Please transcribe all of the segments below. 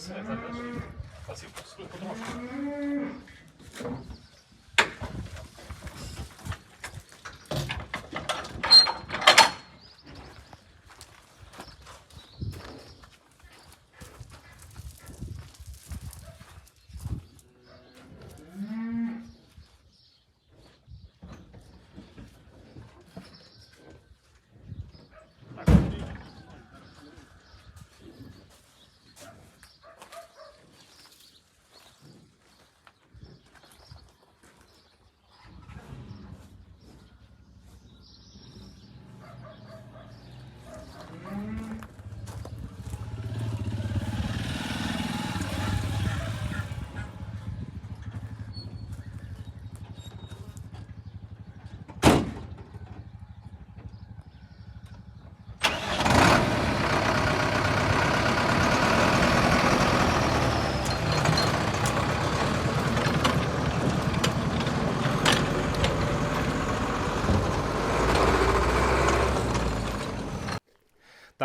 все, зараз. Пасів потрошку.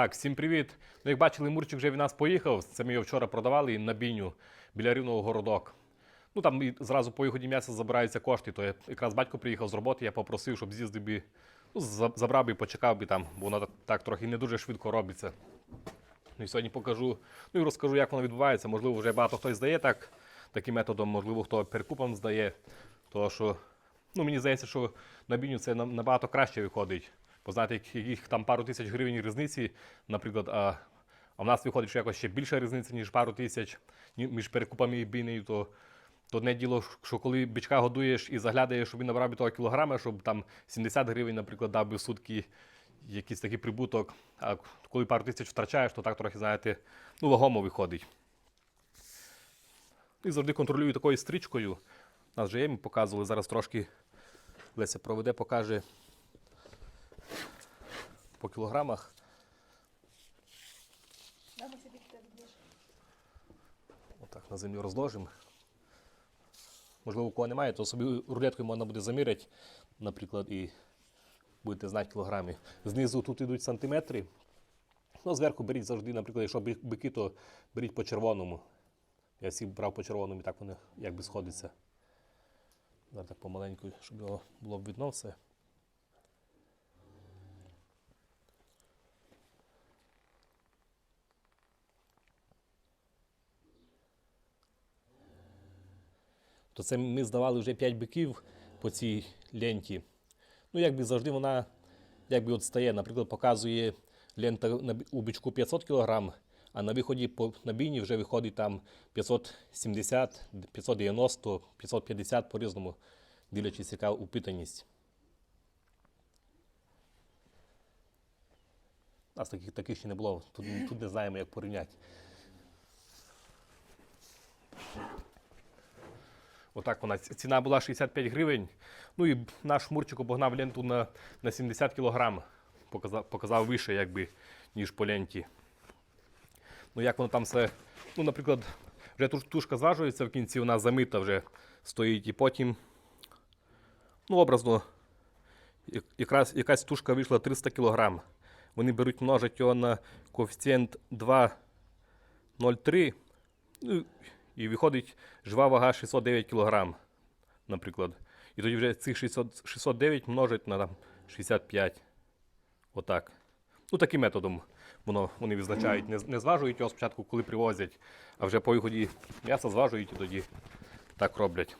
Так, всім привіт. Ну, як бачили, Мурчик вже від нас поїхав. Це ми його вчора продавали на бійню біля рівного городок. Ну там і зразу по виході м'яса забираються кошти. То я, якраз батько приїхав з роботи, я попросив, щоб з'їздив би, ну, забрав би, почекав би там, бо воно так, так трохи не дуже швидко робиться. Ну і сьогодні покажу, ну і розкажу, як воно відбувається. Можливо, вже багато хтось здає так, таким методом, можливо, хто перекупом здає. То що, ну мені здається, що на бійню це набагато краще виходить. Бо знаєте, як- яких там пару тисяч гривень різниці, наприклад, а, а в нас виходить, що якось ще більша різниця, ніж пару тисяч між перекупами і бійнею, то, то одне діло, що коли бичка годуєш і заглядаєш, щоб він набрав би того кілограма, щоб там 70 гривень, наприклад, дав би в сутки якийсь такий прибуток. А коли пару тисяч втрачаєш, то так трохи, знаєте, ну, вагомо виходить. І завжди контролюю такою стрічкою. У Нас вже є, ми показували, зараз трошки Леся проведе, покаже по кілограмах. Отак на землю розложимо. Можливо, у кого немає, то собі рулеткою можна буде заміряти, наприклад, і будете знати кілограми. Знизу тут йдуть сантиметри. Ну, зверху беріть завжди, наприклад, якщо бики, то беріть по червоному. Я всі брав по червоному, і так вони якби сходяться. Зараз так помаленьку, щоб його було б видно все. То це ми здавали вже 5 биків по цій ленті. Ну, якби завжди вона якби от стає, наприклад, показує лента у бичку 500 кг, а на виході по на бійні вже виходить там 570, 590, 550 по-різному, дивлячись, яка упитаність. У нас таких, таких ще не було. Тут, тут не знаємо, як порівняти. Отак вона. Ціна була 65 гривень. Ну і наш Мурчик обогнав ленту на, на 70 кілограм. Показав, показав вище, якби, ніж по ленті. Ну як воно там все. Ну, наприклад, вже тушка зважується в кінці, вона замита вже стоїть. І потім, ну, образно, якраз якась тушка вийшла 300 кілограм. Вони беруть, множать його на коефіцієнт 2,03. І виходить жива вага 609 кг, наприклад. І тоді вже цих 600, 609 множить на там, 65. Отак. Ну, таким методом воно, вони визначають. Не, не зважують його спочатку, коли привозять, а вже по виході м'яса зважують і тоді так роблять.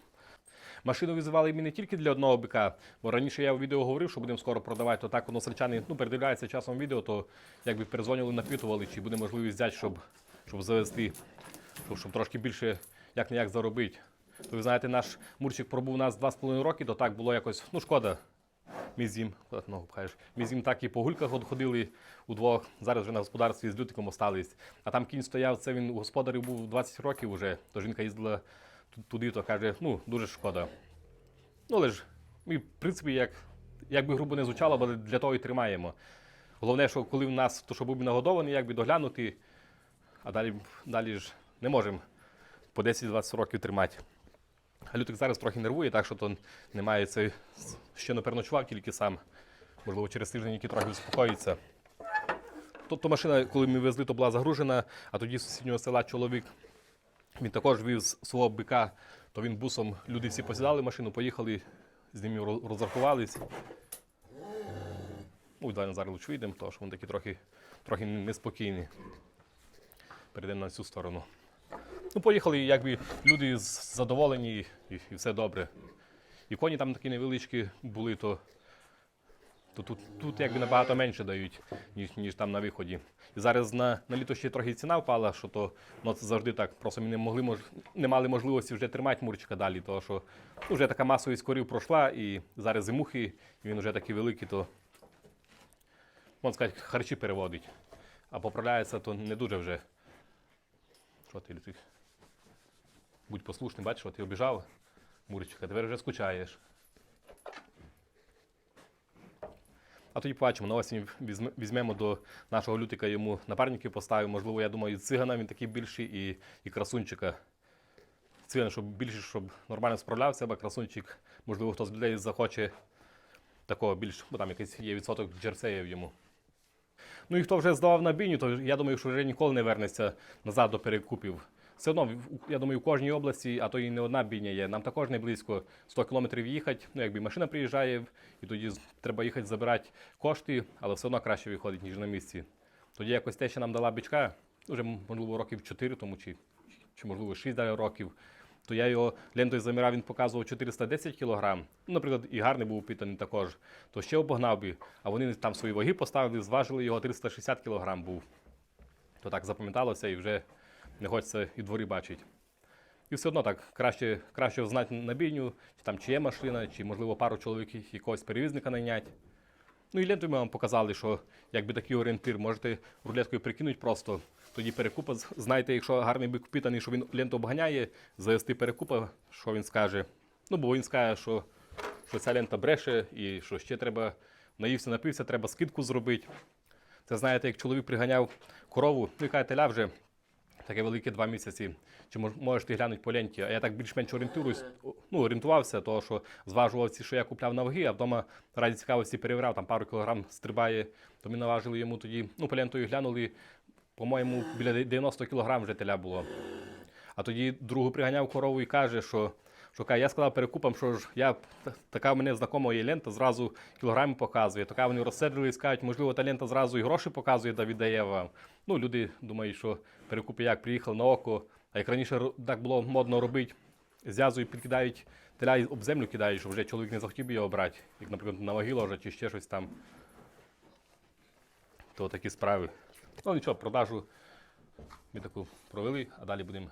Машину визивали ми не тільки для одного бика, бо раніше я в відео говорив, що будемо скоро продавати, то так воно сельчани ну, передивляються часом відео, то якби перезвонили, напитували, чи буде можливість взяти, щоб, щоб завести, щоб, щоб трошки більше як не як заробити. Ви знаєте, наш мурчик пробув у нас 2,5 роки, то так було якось, ну шкода. Куди ти ногу пхаєш? З так і по гульках ходили удвох. Зараз вже на господарстві з лютиком остались. А там кінь стояв, це він у господарів був 20 років вже. То жінка їздила туди, то каже, ну дуже шкода. Ну, але ж ми, в принципі, як, як би грубо не звучало, але для того і тримаємо. Головне, що коли в нас, то що був нагодований, якби доглянути, а далі, далі ж не можемо по 10-20 років тримати. А Лютик зараз трохи нервує, так що то немає це. Ще не переночував тільки сам. Можливо, через тиждень який трохи успокоїться. то, то машина, коли ми везли, то була загружена, а тоді з сусіднього села чоловік. Він також вів з свого бика, то він бусом, люди всі посідали машину, поїхали, з ними розрахувались. Ну, давай Назар лучше вийдемо, тому що вони такі трохи, трохи неспокійні. Перейдемо на цю сторону. Ну, поїхали, якби люди задоволені і, і все добре. І коні там такі невеличкі були, то, то тут, тут якби набагато менше дають, ніж, ніж там на виході. І зараз на, на літо ще трохи ціна впала, що то ну, це завжди так. Просто ми не могли мож, не мали можливості вже тримати мурчика далі, тому що ну, вже така масовість корів пройшла, і зараз зимухи, і він вже такий великий, то можна сказати, харчі переводить. А поправляється, то не дуже вже. Що ти лютик? Будь послушний, бачиш, ти обіжав Мурчика, тепер вже скучаєш. А тоді побачимо, на осінь візьмемо до нашого лютика йому напарників поставимо. Можливо, я думаю, цигана він такий більший і, і красунчика. Циган, щоб більше, щоб нормально справлявся, бо красунчик, можливо, хтось з людей захоче такого більш, бо там якийсь є відсоток джерсеїв йому. Ну і хто вже здавав на бійню, то я думаю, що вже ніколи не вернеться назад до перекупів. Все одно, я думаю, в кожній області, а то і не одна бійня є. Нам також не близько 100 кілометрів їхати. Ну, якби машина приїжджає, і тоді треба їхати забирати кошти, але все одно краще виходить, ніж на місці. Тоді якось те, що нам дала бичка, вже можливо років 4 тому чи, чи можливо 6 далі років. То я його лентою замірав, він показував 410 кг. Ну, наприклад, і гарний був упитаний також. То ще обогнав би, а вони там свої ваги поставили, зважили його 360 кг був. То так запам'яталося і вже не хочеться і дворі бачити. І все одно так краще, краще знати на бійню, чи там чи є машина, чи можливо пару чоловіків якогось перевізника найняти. Ну і лентою ми вам показали, що якби такий орієнтир, можете рулеткою прикинути просто. Тоді перекупа, знаєте, якщо гарний бик впитаний, що він ленту обганяє, завести перекупа, що він скаже. Ну, бо він скаже, що, що ця лента бреше і що ще треба наївся, напився, треба скидку зробити. Це знаєте, як чоловік приганяв корову, ну яка теля вже таке велике два місяці. Чи мож, можеш ти глянути по ленті? А я так більш-менш орієнтуюсь, ну, орієнтувався, того, що зважував ці, що я купляв на ваги, а вдома раді цікавості перевіряв, там пару кілограм стрибає, то ми наважили йому тоді, ну, по лентою глянули, по-моєму, біля 90 кілограм вже теля було. А тоді другу приганяв корову і каже, що, що каже, я сказав перекупам, що ж я така в мене знакома є лента, зразу кілограми показує. Така вони розсердились, кажуть, можливо, та лента зразу і гроші показує да віддає вам. Ну, люди думають, що перекупи як приїхали на око, а як раніше так було модно робити, зв'язують, підкидають теля і об землю кидають, щоб вже чоловік не захотів би його брати, як, наприклад, на ваги ложать чи ще щось там. То такі справи. Ну нічого, продажу ми таку провели, а далі будемо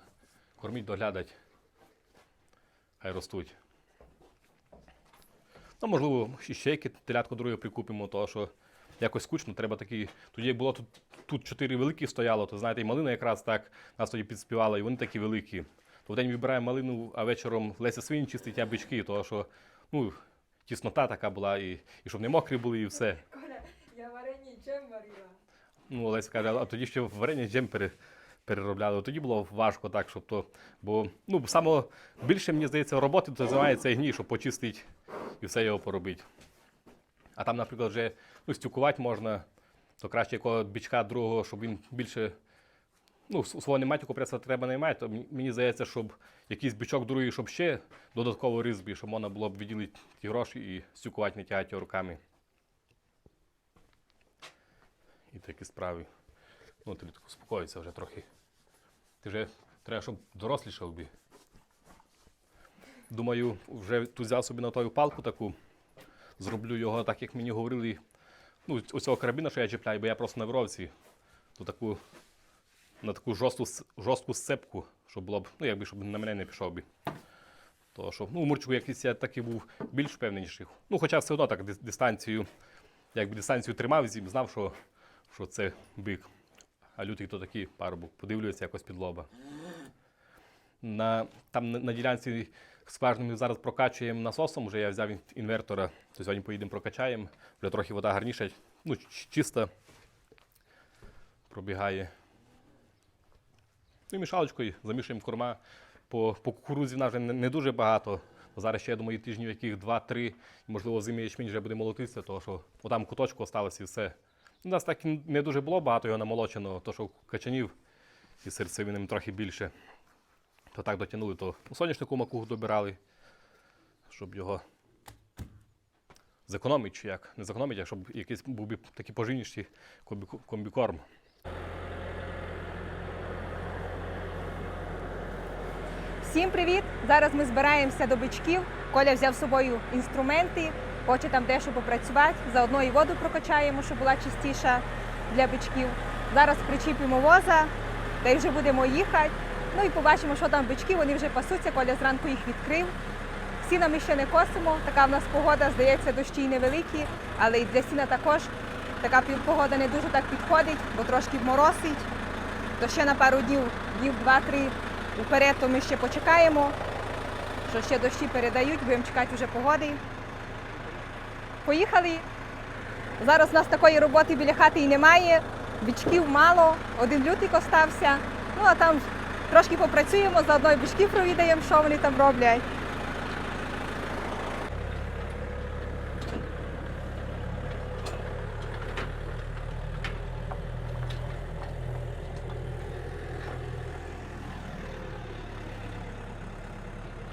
кормити, доглядати хай ростуть. Ну, можливо, ще які телятку друге прикупимо, тому що якось скучно, треба такі. Тоді було тут тут чотири великі стояло, то знаєте, і малина якраз так нас тоді підспівала, і вони такі великі. То в день вибираємо малину, а вечором Леся свині чистить, а бички, тому що ну, тіснота така була, і і щоб не мокрі були, і все. Коля, я варені джем варила. Ну, Леся каже, а тоді ще варення джем пере переробляли. Тоді було важко так, щоб то. Бо ну, саме більше, мені здається, роботи то займає цей гній, щоб почистити і все його поробити. А там, наприклад, вже ну, стюкувати можна, то краще якого бічка другого, щоб він більше. Ну, свого нематіку преса треба наймати, то мені- здається, щоб якийсь бичок другий, щоб ще додатково різбі, щоб можна було б виділити ті гроші і стюкувати, не тягати руками. І такі справи. Ну, ти так успокоїться вже трохи. Ти вже треба, щоб дорослішав би. Думаю, вже тут взяв собі на тою палку таку. Зроблю його так, як мені говорили. Ну, оцього карабіна, що я чіпляю, бо я просто на вровці. То таку, на таку жорстку, жорстку сцепку, щоб було б, ну, якби щоб на мене не пішов би. То, що, ну, у Мурчику якийсь я такий був більш впевненіший. Ну, хоча все одно так дис- дистанцію, якби дистанцію тримав, знав, що що це бик. А лютий то такий парубок, подивлюється якось під лоба. На, там на, ділянці скважину зараз прокачуємо насосом, вже я взяв інвертора, то сьогодні поїдемо прокачаємо. Вже трохи вода гарніша, ну, чиста пробігає. Ну і мішалочкою замішуємо корма. По, по кукурудзі в нас вже не, не дуже багато. Зараз ще, я думаю, тижнів яких 2-3, можливо, зимі ячмінь вже буде молотитися, тому що там куточку осталося і все. У нас так не дуже було багато його намолоченого, то що качанів і серцевинами трохи більше. То так дотягнули, то у соняшнику макуху добирали, щоб його зекономити чи як. Не зекономити, а щоб якийсь був такий поживніший комбікорм. Всім привіт! Зараз ми збираємося до бичків. Коля взяв з собою інструменти, хоче там дещо попрацювати. Заодно і воду прокачаємо, щоб була чистіша для бичків. Зараз причіпимо воза, та й вже будемо їхати. Ну і побачимо, що там бички. Вони вже пасуться. Коля зранку їх відкрив. Сіна ми ще не косимо. Така в нас погода, здається, дощі й невеликі, але і для сіна також така погода не дуже так підходить, бо трошки моросить. То ще на пару днів, днів два-три Уперед, то ми ще почекаємо, що ще дощі передають, будемо чекати вже погоди. Поїхали. Зараз у нас такої роботи біля хати і немає. Бичків мало, один лютик остався. Ну а там трошки попрацюємо, заодно і бичків провідаємо, що вони там роблять.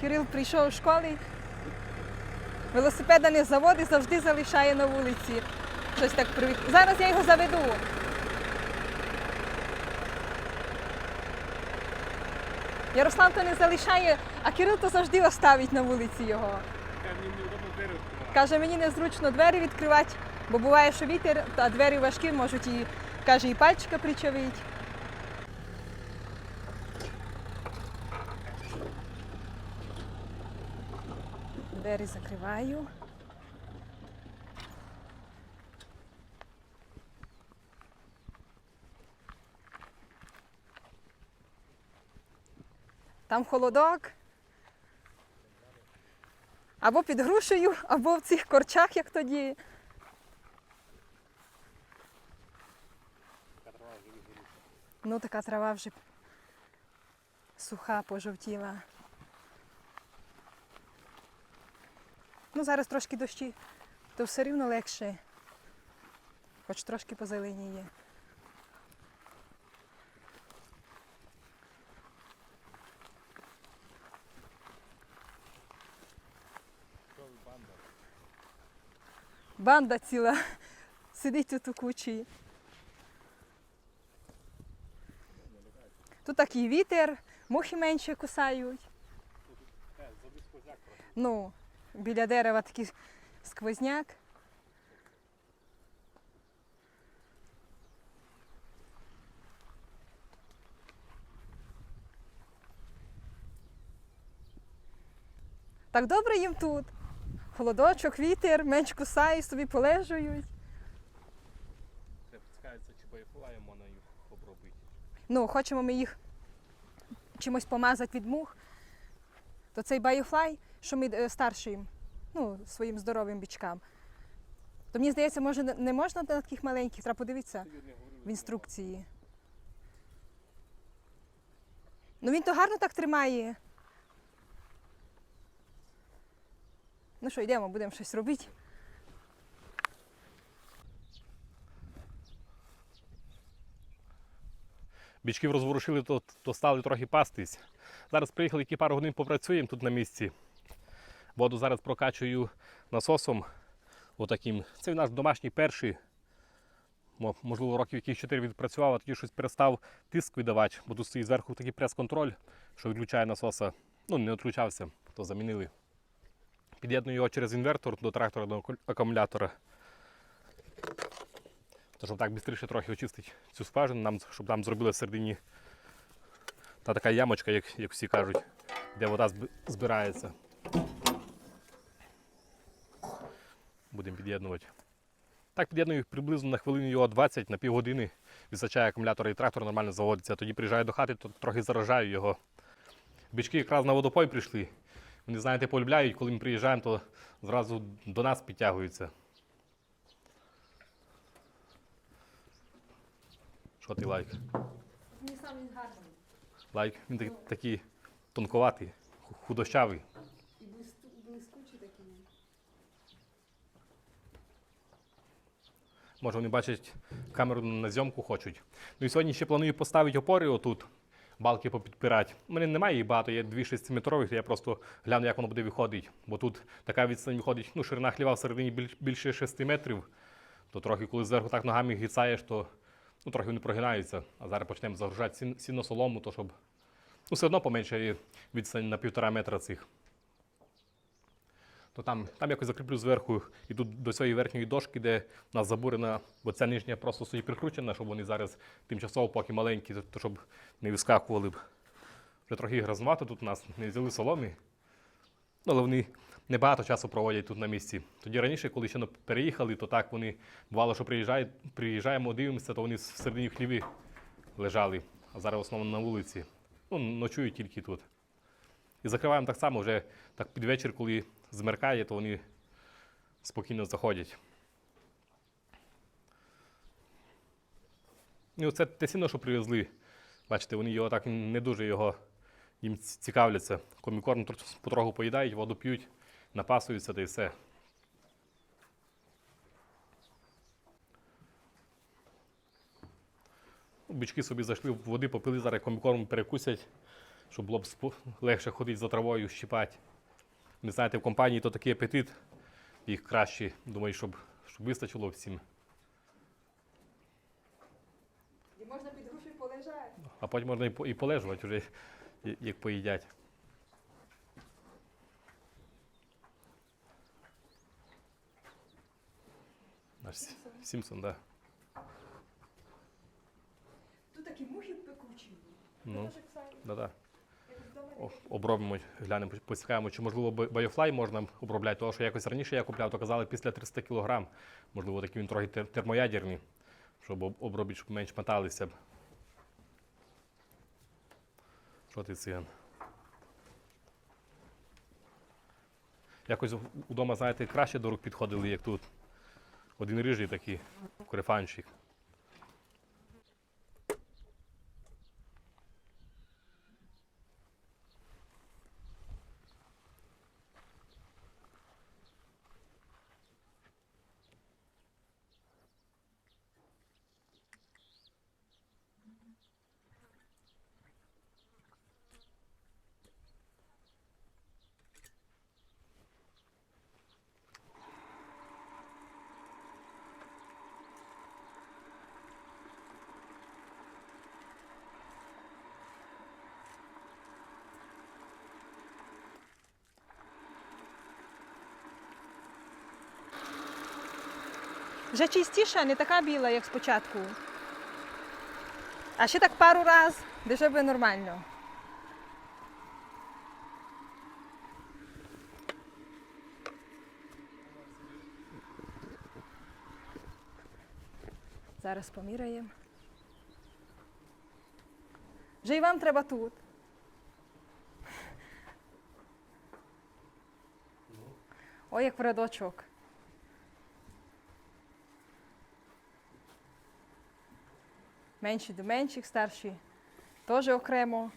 Кирил прийшов з школи, велосипеда не заводить, завжди залишає на вулиці. Щось так привик. Зараз я його заведу. Ярослав то не залишає, а Кирил то завжди оставить на вулиці його. Каже, мені незручно двері відкривати, бо буває, що вітер, а двері важкі, можуть і каже, і пальчика причавить. Двері закриваю. Там холодок. Або під грушею, або в цих корчах, як тоді. Ну, така трава вже суха, пожовтіла. Ну, зараз трошки дощі, то все рівно легше. Хоч трошки позеленіє. Банда ціла сидить тут у кучі. Тут такий вітер, мухи менше кусають. Ну, біля дерева такий сквозняк. Так добре їм тут. Холодочок, вітер, менш кусає, собі полежують. Це пускається, чи боєфлаємо на їх попробуйте. Ну, хочемо ми їх чимось помазати від мух, то цей баюфлай, що ми е, старшим, ну, своїм здоровим бічкам. То мені здається, може не- можна на таких маленьких, треба подивитися в інструкції. Ну він то гарно так тримає. Ну що, йдемо, будемо щось робити. Бічків розворушили, то, то стали трохи пастись. Зараз приїхали, які пару годин попрацюємо тут на місці. Воду зараз прокачую насосом. Отаким. Це наш домашній перший. Можливо, років яких 4 відпрацював, а тоді щось перестав тиск видавати, бо тут стоїть зверху такий прес-контроль, що відключає насоса. Ну, не відключався, то замінили. Під'єдную його через інвертор до трактора, до акумулятора. То, щоб так швидше трохи очистити цю скважину, нам, щоб там зробили всередині та така ямочка, як, як всі кажуть, де вода збирається. Будемо під'єднувати. Так під'єдную приблизно на хвилину його 20 на півгодини. Відсачає акумулятор і трактор нормально заводиться. Тоді приїжджаю до хати, то трохи заражаю його. Бички якраз на водопой прийшли. Вони, знаєте, полюбляють, коли ми приїжджаємо, то зразу до нас підтягуються. Що ти лайк? Мені сам він гарний. Лайк, він такий, такий тонковатий, худощавий. І блисту- блискучий такий. Може, вони бачать камеру на зйомку хочуть. Ну і сьогодні ще планую поставити опори отут, балки попідпирати. У мене немає їх багато, є дві 6-метрових, я просто гляну, як воно буде виходити. Бо тут така відстань виходить, ну, ширина хліва всередині більше 6 метрів, то трохи, коли зверху так ногами гіцаєш, то ну, трохи вони прогинаються. А зараз почнемо загружати сін, сіно солому, то щоб ну, все одно поменшає відстань на півтора метра цих. То там, там якось закріплю зверху і тут до цієї верхньої дошки, де у нас забурена, бо ця нижня просто стоїть прикручена, щоб вони зараз тимчасово поки маленькі, то, щоб не вискакували б. Вже трохи грязнувато тут у нас, не взяли соломи. Ну, але вони небагато часу проводять тут на місці. Тоді раніше, коли ще переїхали, то так вони бувало, що приїжджають, приїжджаємо, дивимося, то вони всередині в хліві лежали, а зараз в основному на вулиці. Ну, ночують тільки тут. І закриваємо так само вже так під вечір, коли змеркає, то вони спокійно заходять. І оце те сіно, що привезли. Бачите, вони його так не дуже його їм цікавляться. Комікорм потроху поїдають, воду п'ють, напасуються та й все. Ну, Бички собі зайшли, води попили, зараз комікорм перекусять, щоб було б легше ходити за травою, щипати. Не знаєте, в компанії то такий апетит, їх краще, думаю, щоб, щоб вистачило всім. І можна під грушею полежати. А потім можна і, і полежувати вже, як поїдять. Наш Сі- Сімпсон, так. Да. Тут такі мухи пекучі. Ну, Дуже ксають, да, да. як вдома. О, Обробимо, глянемо, поцікаємо, чи можливо Biofly можна обробляти, тому що якось раніше я купляв, то казали після 300 кг. Можливо, такий він трохи тер- термоядерний, щоб об- обробити, щоб менш моталися. Що ти циган? Якось вдома, знаєте, краще до рук підходили, як тут. Один рижий такий, крефанчик. Вже чистіша, не така біла, як спочатку. А ще так пару раз, де вже би нормально. Зараз поміряємо. Вже і вам треба тут. Ой, як в рядочок. Менші до менших, старші теж окремо.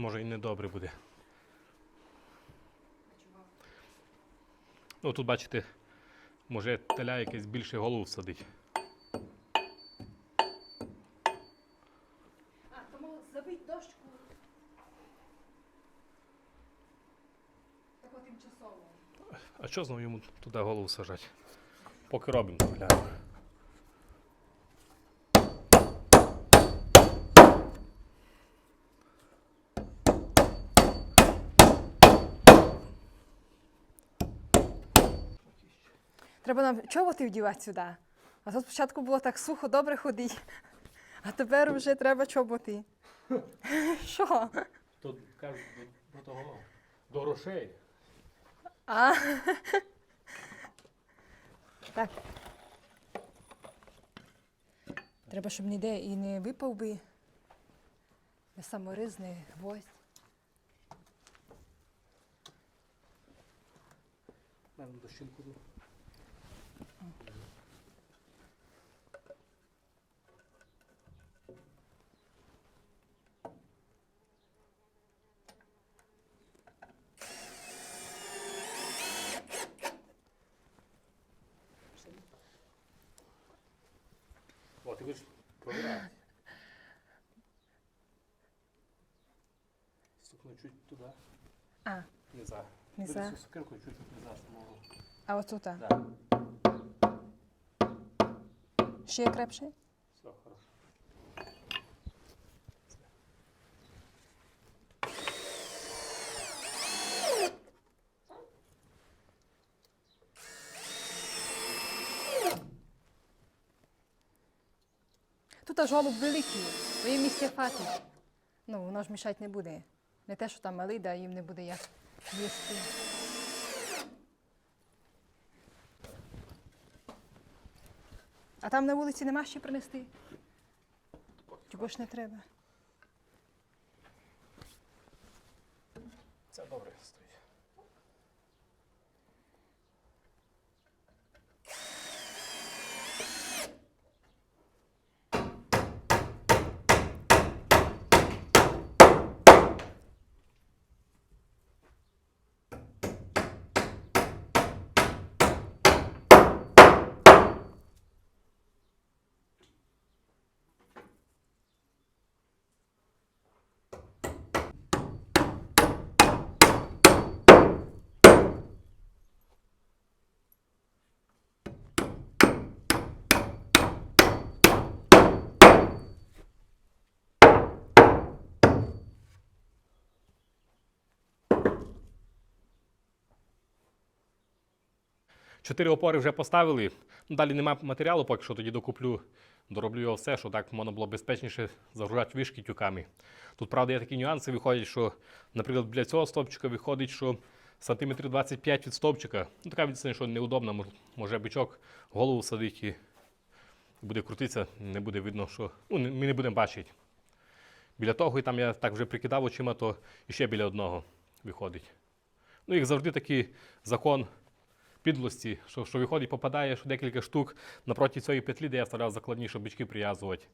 Може і не добре буде. Ну, тут бачите, може теля якесь більше голову всадить. А, що знову йому туди голову сажати? Поки робимо, глянемо. Треба нам чоботи вдівати сюди. А тут спочатку було так сухо, добре ходити. А тепер вже треба чоботи. Що? Тут кажуть до, до того до грошей. А. Так. Треба, щоб ніде і не випав би. Не самориз, не гвоздь. Наверно, до щінку. О, ти будеш провіряти. Стукну чуть туди. А, Не за. Не Бери за. цю сукенку чуть не за самого. а отут. а. Да. Ще крепше? Все, хорошо. Тут аж голуб великий, бо їм місця хватить. Ну, воно ж мішати не буде. Не те, що там малий, да їм не буде як їсти. Там на вулиці нема ще принести? Чого ж не треба? Це добре стоїть. Чотири опори вже поставили. Далі немає матеріалу, поки що тоді докуплю, дороблю його все, що так можна було безпечніше загружати вишки тюками. Тут, правда, є такі нюанси виходять, що, наприклад, біля цього стовпчика виходить, що сантиметрів 25 від стовпчика. Ну, така відстань, що неудобно, може бичок голову садить і буде крутитися, не буде видно, що. Ну, ми не будемо бачити. Біля того, і там я так вже прикидав очима, то іще біля одного виходить. Ну, як завжди, такий закон підлості, що, що виходить, попадає що декілька штук напроти цієї петлі, де я вставляв закладні, щоб бички прив'язувати.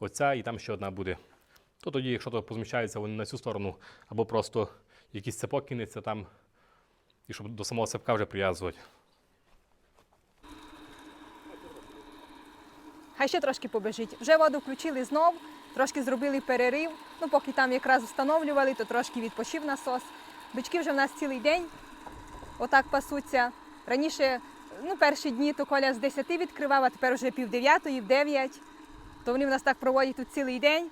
Оця і там ще одна буде. То тоді, якщо то позміщається вони на цю сторону, або просто якийсь цепок кинеться там, і щоб до самого цепка вже прив'язувати. Хай ще трошки побежить. Вже воду включили знов, трошки зробили перерив. Ну, поки там якраз встановлювали, то трошки відпочив насос. Бички вже в нас цілий день отак пасуться. Раніше, ну, перші дні то Коля з 10 відкривав, а тепер вже пів дев'ятої, в 9. То вони в нас так проводять тут цілий день.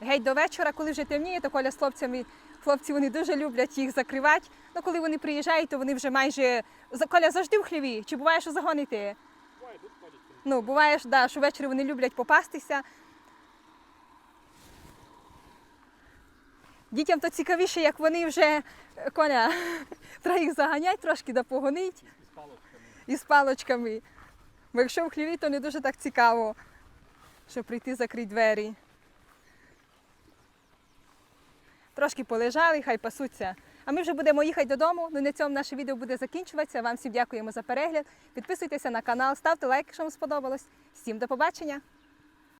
Геть до вечора, коли вже темніє, то Коля з хлопцями, хлопці вони дуже люблять їх закривати. Ну, коли вони приїжджають, то вони вже майже. Коля завжди в хліві. Чи буває, що загоните? Ну, буває, да, що ввечері вони люблять попастися. Дітям то цікавіше, як вони вже е, коня, треба їх заганяти трошки да погонить із палочками. Бо якщо в хліві, то не дуже так цікаво, щоб прийти закрити двері. Трошки полежали, хай пасуться. А ми вже будемо їхати додому. Ну, на цьому наше відео буде закінчуватися. Вам всім дякуємо за перегляд. Підписуйтеся на канал, ставте лайк, якщо вам сподобалось. Всім до побачення!